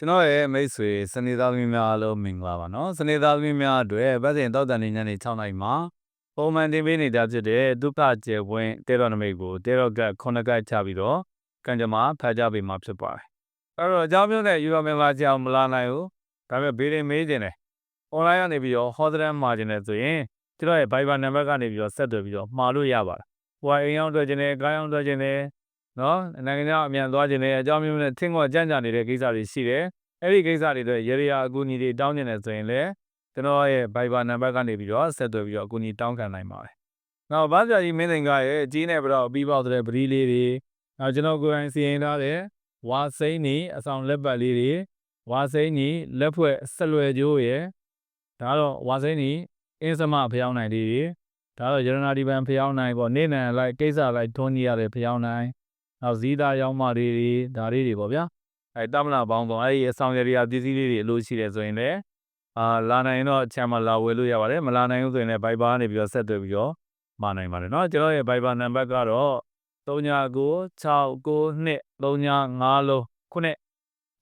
ကျွန်တော်ရဲ့မိတ်ဆွေစနေသားသမီးများအားလုံးမင်္ဂလာပါနော်စနေသားသမီးများအတွက်ဗတ်စဉ်တောက်တန်နေညနေ6နာရီမှာပုံမှန်တင်ပေးနေကြဖြစ်တဲ့ဒုက္ခကျေပွင့်တေတော်နမိတ်ကိုတေတော်ကခုနှစ်ကချပြီးတော့ကံကြမ္မာဖတ်ကြပေးမှာဖြစ်ပါတယ်အဲ့တော့အကြောင်းမျိုးနဲ့ယူရမင်္ဂလာကြောင်မလာနိုင်ဘူးဒါပေမဲ့ဘေးရင်မေးခြင်းတယ် online ကနေပြီးတော့ hot drum မှာခြင်းတယ်ဆိုရင်ကျွန်တော်ရဲ့ Viber နံပါတ်ကနေပြီးတော့ဆက်သွယ်ပြီးတော့မှာလို့ရပါတယ်ဟိုကအိမ်ရောက်တွေ့ခြင်းတယ်ကားရောက်တွေ့ခြင်းတယ် နော်နိုင်ငံခြားအမြန်သွားခြင်းတယ်အကြောင်းမျိုးနဲ့ထင်ကောကြံ့ကြနေတဲ့ကိစ္စတွေရှိတယ်အဲ့ဒီကိစ္စတွေအတွက်ရေရရာအကူအညီတွေတောင်းနေတယ်ဆိုရင်လည်းကျွန်တော်ရဲ့ Viber နံပါတ်ကနေပြီးတော့ဆက်သွယ်ပြီးတော့အကူအညီတောင်းခံနိုင်ပါတယ်။နောက်ဘာပြကြီးမင်းသိင်္ဂရဲ့အကြီးနဲ့ပြီးတော့ပြီးပေါက်တဲ့ပရီးလေးတွေနောက်ကျွန်တော်ကိုယ်တိုင်စီရင်ထားတဲ့ဝါစိမ့်နေအဆောင်လက်ပတ်လေးတွေဝါစိမ့်နေလက်ဖွဲ့ဆက်လွယ်ကျိုးရဲ့ဒါတော့ဝါစိမ့်နေအင်းစမဖျောင်းနိုင်လေးတွေဒါတော့ရတနာဒီပန်ဖျောင်းနိုင်ပေါ့နေနံလိုက်ကိစ္စလိုက်ထွန်းကြီးရတဲ့ဖျောင်းနိုင် နောက်ဇီးသားရောင်းမလေးတွေဒါလေးတွေပေါ့ဗျာအဲတမနာပေါင်းတော့အဲဒီအဆောင်ရရာပစ္စည်းလေးတွေအလို့ရှိတယ်ဆိုရင်လည်းအာလာနိုင်ရင်တော့အချမ်းမလာဝယ်လို့ရပါတယ်မလာနိုင်ဘူးဆိုရင်လည်း Viber ကနေပြီးတော့ဆက်သွယ်ပြီးတော့မနိုင်ပါတယ်เนาะကျွန်တော်ရဲ့ Viber နံပါတ်ကတော့399692 35လုံးခုနှစ်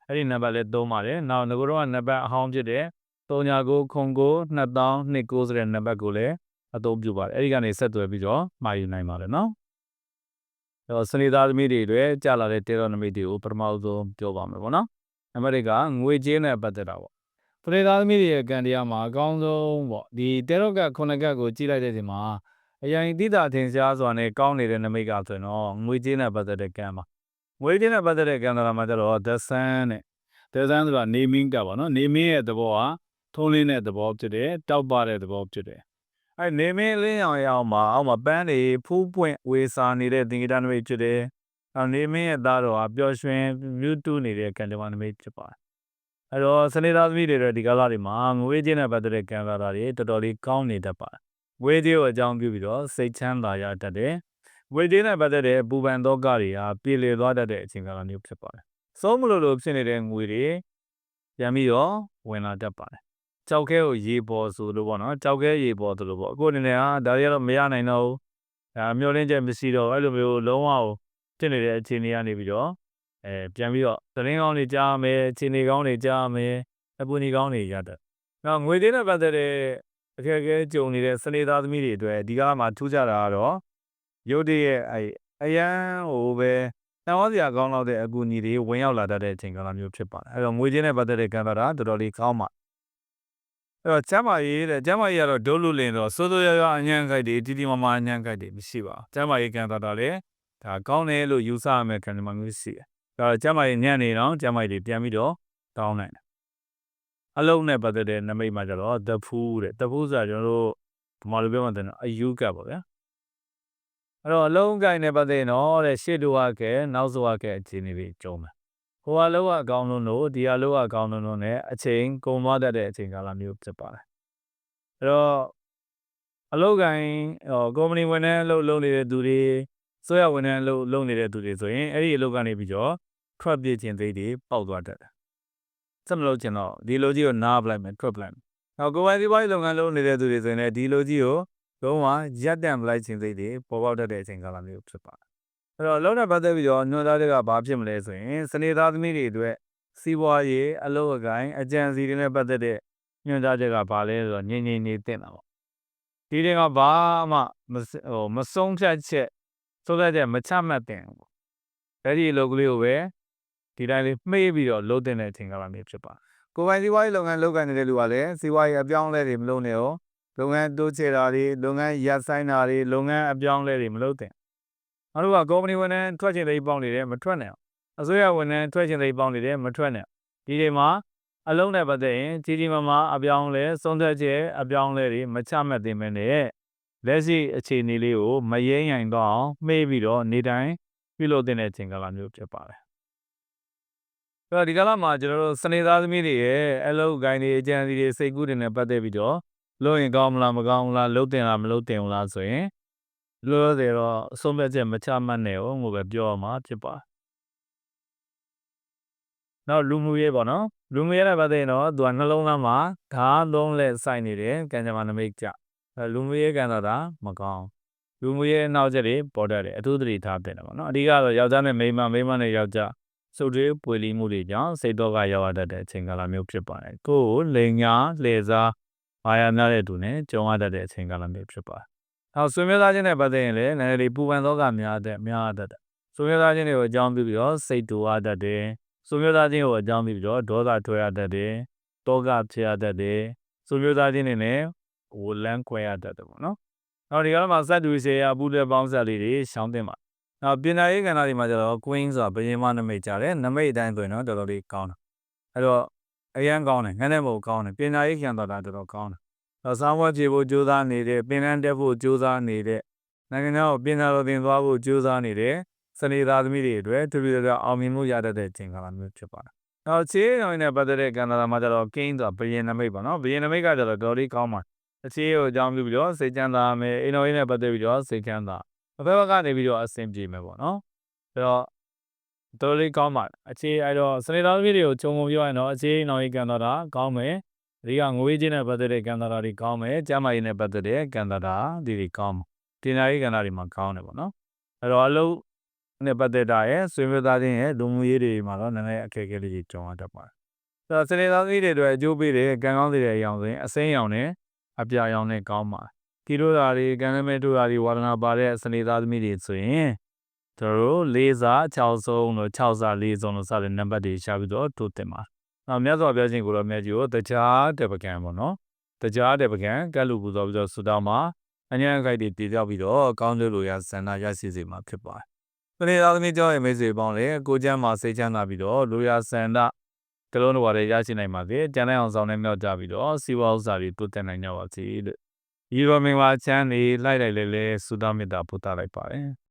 အဲ့ဒီနံပါတ်လေးသုံးပါတယ်နောက်ငကိုတော့နံပါတ်အဟောင်းဖြစ်တဲ့3999200029ဆိုတဲ့နံပါတ်ကိုလည်းအသုံးပြုပါတယ်အဲ့ဒီကနေဆက်သွယ်ပြီးတော့မှာယူနိုင်ပါတယ်เนาะအဲ့ တော့စနေသားသမီးတွေတွေကြာလာတဲ့တေရောနမိတ်တွေကိုပထမဆုံးပြောပါမယ်ပေါ့နော်။နံပါတ်1ကငွေကြေးနဲ့ပတ်သက်တာပေါ့။စနေသားသမီးတွေရဲ့ကံတရားမှာအကောင်းဆုံးပေါ့။ဒီတေရောကခုနှစ်ကတ်ကိုကြည့်လိုက်တဲ့ဒီမှာအရင်တိတာထင်ရှားစွာနဲ့ကောင်းနေတဲ့နမိတ်ကဆိုရင်တော့ငွေကြေးနဲ့ပတ်သက်တဲ့ကံပါ။ငွေကြေးနဲ့ပတ်သက်တဲ့ကံတော်မှာကျတော့ the sun နဲ့ the sun ဆိုတာ naming ကပေါ့နော်။ naming ရဲ့သဘောကထုံးလင်းတဲ့သဘောဖြစ်တယ်။တောက်ပတဲ့သဘောဖြစ်တယ်။ အဲနေမင်းလင်းအောင်ရအောင်မှာအောက်မှာပန်းတွေဖူးပွင့်ဝေစာနေတဲ့သင်္ကေတနမိတ်ဖြစ်တယ်။အဲနေမင်းရဲ့သားတော်ဟာပျော်ရွှင်မြူးတူးနေတဲ့ကံကြမ္မာနမိတ်ဖြစ်ပါတယ်။အဲတော့စနေသားသမီးတွေရဲ့ဒီကာလတွေမှာငွေကြေးနဲ့ပတ်သက်တဲ့ကံကာတာတွေတော်တော်လေးကောင်းနေတတ်ပါတယ်။ငွေကြေးကိုအကြောင်းပြုပြီးတော့စိတ်ချမ်းသာရတတ်တယ်။ငွေကြေးနဲ့ပတ်သက်တဲ့ပူပန်သောကတွေဟာပြေလည်သွားတတ်တဲ့အချိန်ကာလမျိုးဖြစ်ပါတယ်။ဆုံးမလို့လို့ဖြစ်နေတဲ့ငွေတွေပြန်ပြီးတော့ဝင်လာတတ်ပါတယ်။ ကြောက်ခဲကိုရေပေါ်ဆိုလို့ပေါ့နော်ကြောက်ခဲရေပေါ်ဆိုလို့ပေါ့အခုအနေနဲ့ဟာဒါတွေကတော့မရနိုင်တော့ဘူးဒါမျောလင်းချက်မရှိတော့အဲ့လိုမျိုးလုံးဝဖြစ်နေတဲ့အခြေအနေကနေပြီးတော့အဲပြန်ပြီးတော့သတင်းကောင်းတွေကြားမယ်အခြေအနေကောင်းတွေကြားမယ်အပူနေကောင်းတွေရတတ်နောက်ငွေသေးနဲ့ပတ်သက်တဲ့အခက်အခဲကြုံနေတဲ့စနေသားသမီးတွေအတွက်ဒီကမှာထူးခြားတာကတော့ရုတ်တရက်အဲအရန်ဟိုပဲတန်ဝါစရာကောင်းတော့တဲ့အကူအညီတွေဝင်ရောက်လာတတ်တဲ့အချိန်ကာလမျိုးဖြစ်ပါတယ်အဲ့တော့ငွေကြေးနဲ့ပတ်သက်တဲ့ကံတာတော်တော်လေးကောင်းပါ အဲ့တော့ကျမ်းမာရေးတဲ့ကျမ်းမာရေးကတော့ဒုလူလင်တော့စိုးစိုးရွားရွားအညံ့ခိုက်တွေတီတီမာမာအညံ့ခိုက်တွေမရှိပါဘူးကျမ်းမာရေးကံတာတာလေဒါကောင်းတယ်လို့ယူဆရမယ့်ကံမှမျိုးရှိတယ်ဒါတော့ကျမ်းမာရေးညံ့နေတော့ကျမ်းမာရေးတွေပြန်ပြီးတော့တောင်းနိုင်တယ်အလုံးနဲ့ပတ်သက်တဲ့နမိတ်မှာကျတော့တဖူးတဲ့တဖူးဆိုတာကျွန်တော်တို့ဗမာလိုပြောမှတဲ့အယူကပါဗျာအဲ့တော့အလုံးကိုင်းနဲ့ပတ်သက်ရင်တော့တဲ့ရှေ့လိုအပ်ကဲနောက်ဆိုအပ်ကဲအခြေအနေတွေကြုံမယ် ဟိုအလုံးကအကောင်းလုံးလို့ဒီအလုံးကအကောင်းလုံးလို့ ਨੇ အချိန်ကုန်သွားတတ်တဲ့အချိန်ကာလမျိုးဖြစ်ပါတယ်အဲ့တော့အလုံးကိုင်းဟိုကုမ္ပဏီဝန်ထမ်းလုပ်လုပ်နေတဲ့သူတွေဆွဲရဝန်ထမ်းလုပ်လုပ်နေတဲ့သူတွေဆိုရင်အဲ့ဒီအလုပ်ကနေပြီးတော့ထွက်ပြေးခြင်းသိတွေပေါက်သွားတတ်တယ်စက်မလို့ကျင်တော့ဒီလိုကြီးကိုနားပလိုက်မယ်ထွက်ပလိုက်မယ်နောက်ကိုယ်ပိုင်စီးပွားရေးလုပ်ငန်းလုပ်နေတဲ့သူတွေဆိုရင်လည်းဒီလိုကြီးကိုလုံးဝရပ်တန့်ပလိုက်ခြင်းသိတွေပေါ်ပေါက်တတ်တဲ့အချိန်ကာလမျိုးဖြစ်ပါတယ် အဲ့တော့အလုံးနဲ့ပတ်သက်ပြီးတော့ညွှန်ကြားတဲ့ကဘာဖြစ်မလဲဆိုရင်စနေသားသမီးတွေအတွက်စီးပွားရေးအလုပ်အကိုင်းအကြံစီတွေနဲ့ပတ်သက်တဲ့ညွှန်ကြားချက်ကဘာလဲဆိုတော့ငြိမ်ငြိမ်နေတင်တာပေါ့ဒီတွေကဘာမှမဟိုမဆုံးဖြတ်ချက်ဆိုတဲ့မချမှတ်တင်ဘူးအဲ့ဒီအလုပ်ကလေးကိုပဲဒီတိုင်းလေးမှေးပြီးတော့လုပ်တင်တဲ့အချိန်ကလာမျိုးဖြစ်ပါကိုယ်ပိုင်စီးပွားရေးလုပ်ငန်းလုပ်ကိုင်နေတဲ့လူကလည်းစီးပွားရေးအပြောင်းအလဲတွေမလုပ်နဲ့ရောလုပ်ငန်းတိုးချဲ့တာတွေလုပ်ငန်းရပ်ဆိုင်းတာတွေလုပ်ငန်းအပြောင်းအလဲတွေမလုပ်တင် နောက်တစ်ခုကကုမ္ပဏီဝန်ထမ်းထွက်ချင်တဲ့ပေါင်းနေတယ်မထွက်နဲ့အစိုးရဝန်ထမ်းထွက်ချင်တဲ့ပေါင်းနေတယ်မထွက်နဲ့ဒီတွေမှာအလုံးနဲ့ပတ်သက်ရင်ကြီးကြီးမားမားအပြောင်းလဲဆုံးသက်ချက်အပြောင်းလဲတွေမချမှတ်သင့်မဲနဲ့လက်ရှိအခြေအနေလေးကိုမရင်းရင်တော့အောင်မှေးပြီးတော့နေတိုင်းပြုလုပ်တဲ့အချိန်ကာလမျိုးဖြစ်ပါတယ်။အဲ့တော့ဒီကာလမှာကျွန်တော်တို့စနေသားသမီးတွေရဲ့အလုပ်ကိုင်းတွေအကြံစီတွေစိတ်ကူးတွေနဲ့ပတ်သက်ပြီးတော့လုပ်ရင်ကောင်းမလားမကောင်းဘူးလားလုပ်တင်လားမလုပ်တင်ဘူးလားဆိုရင် လောလောဆယ်တော့အဆုံးဖြတ်ချက်မချမှတ်နဲ့ဟုတ်ကိုပဲပြောရမှာဖြစ်ပါတယ်။နောက်လူမှုရေးပေါ့နော်လူမှုရေးနဲ့ပတ်သက်ရင်တော့သူကနှလုံးသားမှာဓာတ်လုံးလက်ဆိုင်နေတယ်ကံကြမ္မာနမိတ်ကြလူမှုရေးကံတော့ဒါမကောင်းလူမှုရေးနောက်ချက်တွေပေါ်တတ်တယ်အထူးသတိထားတင်တယ်ပေါ့နော်အဓိကတော့ယောက်ျားနဲ့မိန်းမမိန်းမနဲ့ယောက်ျားစုပ်တွေးပွေလီမှုတွေကြောင့်စိတ်တော့ကရောက်ရတတ်တဲ့အချိန်ကာလမျိုးဖြစ်ပါတယ်ကိုယ်ကိုလိန်ညာလှည့်စားဘာယာများတဲ့သူနဲ့ကြုံရတတ်တဲ့အချိန်ကာလမျိုးဖြစ်ပါတယ် နောက်ဆွေမျိုးသားချင်းနဲ့ပတ်သက်ရင်လည်းနည်းနည်းလေးပူပန်သောကများတဲ့များတတ်တယ်ဆွေမျိုးသားချင်းတွေကိုအကြောင်းပြုပြီးတော့စိတ်တူရတတ်တယ်ဆွေမျိုးသားချင်းကိုအကြောင်းပြုပြီးတော့ဒေါသထွက်ရတတ်တယ်တောကဖြစ်ရတတ်တယ်ဆွေမျိုးသားချင်းတွေနဲ့ဝလန်းခွဲရတတ်တယ်ပေါ့နော်နောက်ဒီကနေ့မှာစက်တူရှေရပူတဲ့ပေါင်းဆက်လေးတွေရှောင်းတင်ပါနောက်ပညာရေးကဏ္ဍဒီမှာကျတော့ Queen ဆိုတာဘယင်းမနမိတ်ကြတယ်နမိတ်အတိုင်းဆိုရင်တော့တော်တော်လေးကောင်းတယ်အဲ့တော့အရန်ကောင်းတယ်ငန်းတဲ့မဟုတ်ကောင်းတယ်ပညာရေးခံတော်တာတော်တော်ကောင်းတယ် တော့စောင်းဝတ်ပြေဖို့ကြိုးစားနေတဲ့ပင်လန်းတက်ဖို့ကြိုးစားနေတဲ့နိုင်ငံခြားကိုပညာတော်သင်သွားဖို့ကြိုးစားနေတဲ့စနေသားသမီးတွေအတွက်တူတူတော်အောင်မြင်မှုရတတ်တဲ့ချိန်ကာလမျိုးဖြစ်ပါတယ်နောက်ခြေတော်နဲ့ပတ်သက်တဲ့ကဏ္ဍမှာကျတော့ King ဆိုတာဘယင်းနမိတ်ပေါ့နော်ဘယင်းနမိတ်ကကျတော့တော်တော်လေးကောင်းပါတယ်အခြေကိုအကြောင်းပြုပြီးတော့စိတ်ချမ်းသာမယ်အိမ်တော်ရေးနဲ့ပတ်သက်ပြီးတော့စိတ်ချမ်းသာအဖက်ဘက်ကနေပြီးတော့အဆင်ပြေမယ်ပေါ့နော်အဲ့တော့တော်လေးကောင်းပါအခြေအဲ့တော့စနေသားသမီးတွေကိုခြုံငုံပြောရင်တော့အခြေနောက်ရေးကန်တာကောင်းမယ် ဒီကငွေချင်းနဲ့ပတ်သက်တဲ့ကန်တာတွေကောင်းမယ်ကျမ်းမာရေးနဲ့ပတ်သက်တဲ့ကန်တာဒီတွေကောင်းတင်နာရေးကန်တာတွေမှာကောင်းတယ်ပေါ့နော်အဲ့တော့အလုံးနဲ့ပတ်သက်တာရဲ့ဆွေမျိုးသားချင်းရဲ့လူမှုရေးတွေမှာတော့နည်းနည်းအခက်အခဲလေးတွေကြုံရတတ်ပါတယ်အဲ့တော့စနေသားသမီးတွေအတွက်အကျိုးပေးတဲ့ကံကောင်းတဲ့အရာဆိုရင်အစိမ်းရောင်နဲ့အပြာရောင်နဲ့ကောင်းပါတယ်ကီလိုဓာရီကံရမဲတို့ဓာရီဝါဒနာပါတဲ့စနေသားသမီးတွေဆိုရင်တို့တို့လေးစား6ဆုံးလို့6စား4ဆုံးလို့စတဲ့နံပါတ်တွေရှာပြီးတော့တိုးတင်ပါ နောက်မြတ်စွာဘုရားရှင်ကိုရောမြတ်ကြီးကိုတရားတဲ့ပကံပေါ့နော်တရားတဲ့ပကံကတ်လူပူဇော်ပြီးတော့ဆုတောင်းမှာအញ្ញံခိုက်တွေတည်ပြောက်ပြီးတော့ကောင်းကျိုးလိုရဆန္ဒရရှိစေမှာဖြစ်ပါတယ်။ဒီနေ့သားသမီးကျောင်းရဲ့မိတ်ဆွေပေါင်းလည်းကိုကျမ်းမှာစိတ်ချမ်းသာပြီးတော့လိုရဆန္ဒကလုံးတော်ရရရှိနိုင်ပါစေ။ကျန်တဲ့အောင်ဆောင်နဲ့မြောက်ကြပြီးတော့စီဝါဥစ္စာတွေတိုးတက်နိုင်ကြပါစေလို့ဒီလိုမင်္ဂလာချမ်းလေးလိုက်လိုက်လဲလဲဆုတောင်းမေတ္တာပို့သလိုက်ပါတယ်။